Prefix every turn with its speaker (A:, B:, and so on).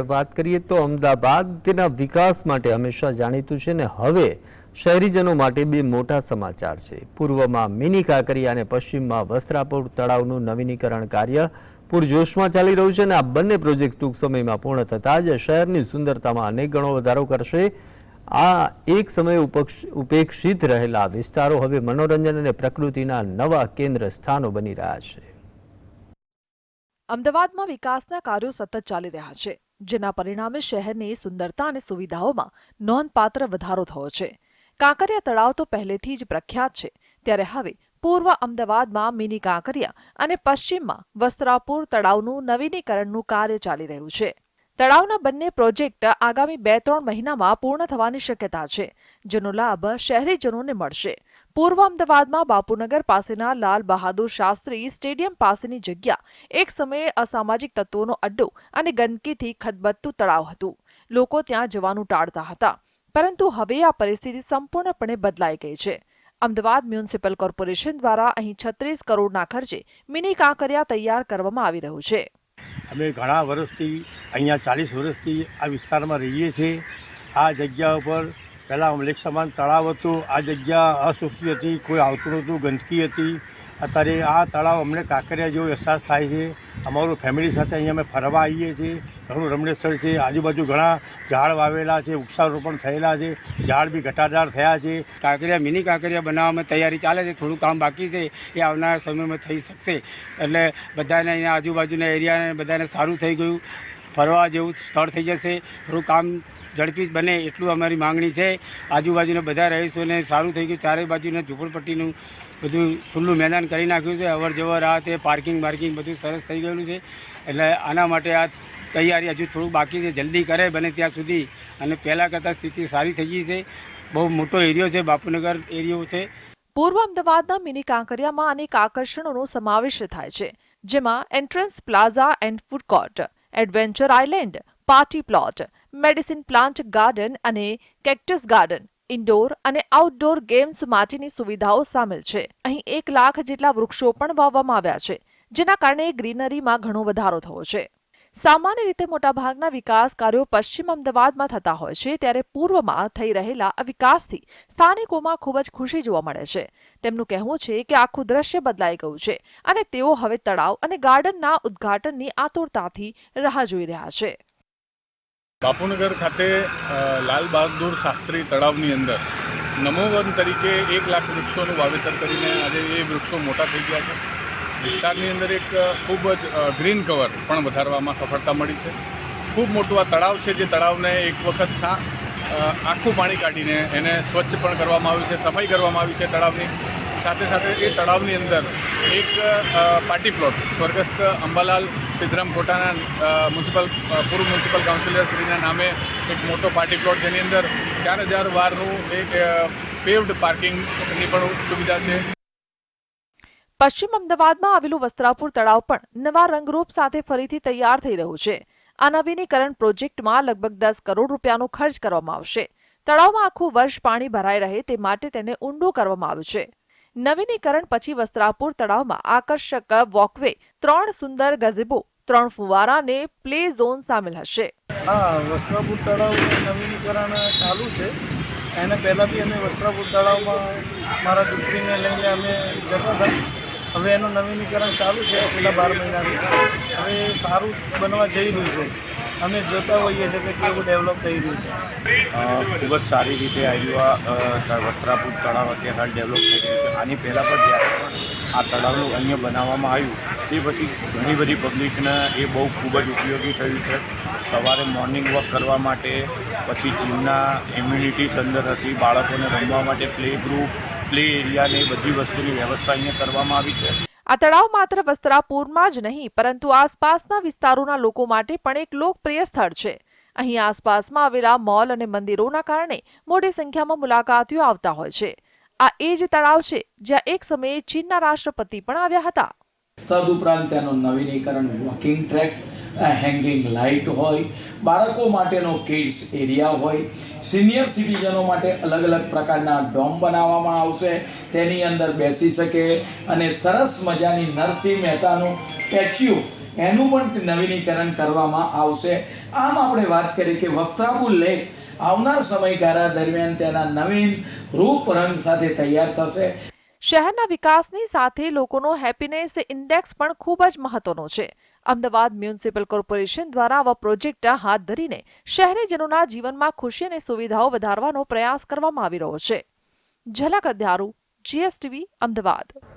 A: વાત કરીએ તો અમદાવાદ તેના વિકાસ માટે હંમેશા જાણીતું છે ને હવે શહેરીજનો માટે બે મોટા સમાચાર છે. પૂર્વમાં મિની કાંકરિયા અને પશ્ચિમમાં વસ્ત્રાપુર તળાવનું નવીનીકરણ કાર્ય પૂરજોશમાં ચાલી રહ્યું છે અને આ બંને પ્રોજેક્ટ ટૂંક સમયમાં પૂર્ણ થતાં જ શહેરની સુંદરતામાં અનેક ગણો વધારો કરશે. આ એક સમયે ઉપેક્ષિત રહેલા વિસ્તારો હવે મનોરંજન અને પ્રકૃતિના નવા કેન્દ્ર સ્થાનો બની રહ્યા છે.
B: અમદાવાદમાં વિકાસના કાર્યો સતત ચાલી રહ્યા છે. જેના પરિણામે શહેરની સુંદરતા અને સુવિધાઓમાં નોંધપાત્ર વધારો થયો છે. કાંકરિયા તળાવ તો પહેલેથી જ પ્રખ્યાત છે. ત્યારે હવે પૂર્વ અમદાવાદમાં મિની કાંકરિયા અને પશ્ચિમમાં વસ્ત્રાપુર તળાવનું નવીનીકરણનું કાર્ય ચાલી રહ્યું છે. તળાવના બંને પ્રોજેક્ટ આગામી બે ત્રણ મહિનામાં પૂર્ણ થવાની શક્યતા છે, જેનો લાભ શહેરીજનોને મળશે. પૂર્વ અમદાવાદમાં બાપુનગર પાસેના લાલ બહાદુર શાસ્ત્રી સ્ટેડિયમ પાસેની જગ્યા એક સમયે અસામાજિક તત્વોનો અડ્ડો અને ગંદકીથી ખદબદતું તળાવ હતું. લોકો ત્યાં જવાનું ટાળતા હતા. પરંતુ હવે આ પરિસ્થિતિ સંપૂર્ણપણે બદલાઈ ગઈ છે. અમદાવાદ મ્યુનિસિપલ કોર્પોરેશન દ્વારા અહીં છત્રીસ કરોડના ખર્ચે મિની કાંકરિયા તૈયાર કરવામાં આવી રહ્યું છે.
C: અમે ઘણા વર્ષથી, અહીંયા ચાલીસ વર્ષથી આ વિસ્તારમાં રહીએ છીએ. આ જગ્યા ઉપર પહેલાં અમલેખ સમાન તળાવ હતું. આ જગ્યા અસુખી હતી, કોઈ આવતું નહોતું, ગંદકી હતી. અત્યારે આ તળાવ અમને કાંકરિયા જેવો અહેસાસ થાય છે. અમારું ફેમિલી સાથે અહીંયા અમે ફરવા આવીએ છીએ. ઘણું રમણીય સ્થળ છે. આજુબાજુ ઘણા ઝાડ વાવેલા છે, વૃક્ષારોપણ થયેલા છે. ઝાડ બી ઘટાદાર થયા છે.
D: કાંકરિયા, મિની કાંકરિયા બનાવવામાં તૈયારી ચાલે છે. થોડું કામ બાકી છે. એ આવનારા સમયમાં થઈ શકશે. એટલે બધાને અહીંયા આજુબાજુના એરિયાને બધાને સારું થઈ ગયું. ફરવા જેવું સ્થળ થઈ જશે. થોડું કામ ઝડપી બને એટલું અમારી માંગણી છે. આજુબાજુના બધા રહીશોને સારું થઈ ગયું. ચારે બાજુના ઝૂંપડપટ્ટીનું બધું ખુલ્લું મેદાન કરી નાખ્યું છે. અવર જવર આ તે પાર્કિંગ બાર્કિંગ બધું સરસ થઈ ગયેલું છે. એટલે આના માટે આ તૈયારી હજુ થોડું બાકી છે. જલ્દી કરે બને ત્યાં સુધી. અને પહેલાં કરતાં સ્થિતિ સારી થઈ ગઈ છે. બહુ મોટો એરિયો છે. બાપુનગર એરિયો છે.
B: પૂર્વ અમદાવાદના મિની કાંકરિયામાં અનેક આકર્ષણોનો સમાવેશ થાય છે, જેમાં entrance plaza and food court, adventure island party plot medicine plant garden અને કેક્ટસ ગાર્ડન ઇન્ડોર અને આઉટડોર ગેમ્સ માટેની સુવિધાઓ સામેલ છે. અહીં એક લાખ જેટલા વૃક્ષો પણ વાવવામાં આવ્યા છે, જેના કારણે ગ્રીનરીમાં ઘણો વધારો થયો છે. સામાન્ય રીતે મોટાભાગના વિકાસ કાર્યો પશ્ચિમ અમદાવાદમાં થતા હોય છે, ત્યારે પૂર્વમાં થઈ રહેલા વિકાસથી સ્થાનિકોમાં ખૂબ જ ખુશી જોવા મળે છે. તેમનું કહેવું છે કે આખું દ્રશ્ય બદલાઈ ગયું છે અને તેઓ હવે તળાવ અને ગાર્ડનના ઉદ્ઘાટનની આતુરતાથી રાહ જોઈ રહ્યા છે.
E: બાપુનગર ખાતે લાલ બહાદુર શાસ્ત્રી તળાવની અંદર નમોવન તરીકે એક લાખ વૃક્ષોનું વાવેતર કરીને આજે એ વૃક્ષો મોટા થઈ ગયા છે. વિસ્તારની અંદર એક ખૂબ જ ગ્રીન કવર પણ વધારવામાં સફળતા મળી છે. ખૂબ મોટું આ તળાવ છે જે તળાવને એક વખત આખું પાણી કાઢીને એને સ્વચ્છ પણ કરવામાં આવ્યું છે, સફાઈ કરવામાં આવી છે તળાવની. સાથે સાથે એ તળાવની અંદર એક પાર્ટી પ્લોટ, સ્વર્ગસ્થ અંબાલાલ સિદ્ધરામ કોટાના મ્યુનિસિપલ પૂર્વ મ્યુનિસિપલ કાઉન્સિલર શ્રીના નામે એક મોટો પાર્ટી પ્લોટ જેની અંદર ચાર હજાર વારનું એક પેવડ પાર્કિંગની પણ સુવિધા છે.
B: પશ્ચિમ અમદાવાદમાં આવેલું વસ્ત્રાપુર તળાવ પણ નવા રંગરૂપ સાથે ફરીથી તૈયાર થઈ રહ્યું છે. આ નવીનીકરણ પ્રોજેક્ટમાં લગભગ દસ કરોડ રૂપિયાનો ખર્ચ કરવામાં આવશે. તળાવમાં આખું વર્ષ પાણી ભરાઈ રહે તે માટે તેને ઊંડું કરવામાં આવ્યું છે. નવીનીકરણ પછી વસ્ત્રાપુર તળાવમાં આકર્ષક વોકવે, ત્રણ સુંદર ગઝેબો, ત્રણ ફુવારા અને પ્લે ઝોન સામેલ હશે.
F: હા, વસ્ત્રાપુર તળાવ નવીનીકરણ ચાલુ છે. એને પહેલાં બી અમે વસ્ત્રાપુર તળાવમાં મારા દીકરીને લઈને અમે જતા હતા. હવે એનું નવીનીકરણ ચાલુ છે છેલ્લા બાર મહિનાથી. હવે સારું બનવા જઈ રહ્યું છે. અમે જોતા હોઈએ છીએ કે કેવું ડેવલપ થઈ રહ્યું છે.
C: ખૂબ જ સારી રીતે આવ્યું વસ્ત્રાપુર તળાવ અત્યારે ડેવલપ થઈ રહ્યું છે. આની પહેલાં પણ જ્યારે આ તળાવનું અહીંયા બનાવવામાં આવ્યું તે પછી ઘણી બધી પબ્લિકને એ બહુ ખૂબ જ ઉપયોગી થયું છે. સવારે મોર્નિંગ વોક કરવા માટે, પછી જીમના એમ્યુનિટીઝ અંદર હતી, બાળકોને રમવા માટે પ્લે ગ્રુપ પ્લે એરિયાને બધી વસ્તુની વ્યવસ્થા અહીંયા કરવામાં આવી છે.
B: આ તળાવ માત્ર વસ્ત્રાપુરમાં જ નહીં, પરંતુ આસપાસના વિસ્તારોના લોકો માટે પણ એક લોકપ્રિય સ્થળ છે. અહીં આસપાસમાં આવેલા મોલ અને મંદિરોના કારણે મોટી સંખ્યામાં મુલાકાતીઓ આવતા હોય છે. આ એ જ તળાવ છે જ્યાં એક સમયે ચીનના રાષ્ટ્રપતિ પણ આવ્યા હતા.
G: તદુપરાંત તેનું નવીનીકરણ વોકિંગ ટ્રેક હેંગિંગ લાઇટ હોય, બાળકો માટેનો કિડ્સ એરિયા હોય સિનિયર સિટીઝનો માટે અલગ અલગ પ્રકારના ડોમ બનાવવામાં આવશે, તેની અંદર બેસી શકે અને સરસ મજાની નરસિંહ મહેતાનું સ્ટેચ્યુ એનું પણ નવીનીકરણ કરવામાં આવશે. આમ આપણે વાત કરી કે વસ્ત્રાપુર લેક આવનાર સમયગાળા દરમિયાન તેના નવીન રૂપ રંગ સાથે તૈયાર થશે.
B: શહેરના વિકાસની સાથે લોકોનો હેપીનેસ ઇન્ડેક્સ પણ ખૂબ જ મહત્વનો છે. અમદાવાદ મ્યુનિસિપલ કોર્પોરેશન દ્વારા આવા પ્રોજેક્ટ હાથ ધરીને શહેરીજનોના જીવનમાં ખુશી અને સુવિધાઓ વધારવાનો પ્રયાસ કરવામાં આવી રહ્યો છે. ઝલક અધ્યારું, જીએસટીવી, અમદાવાદ.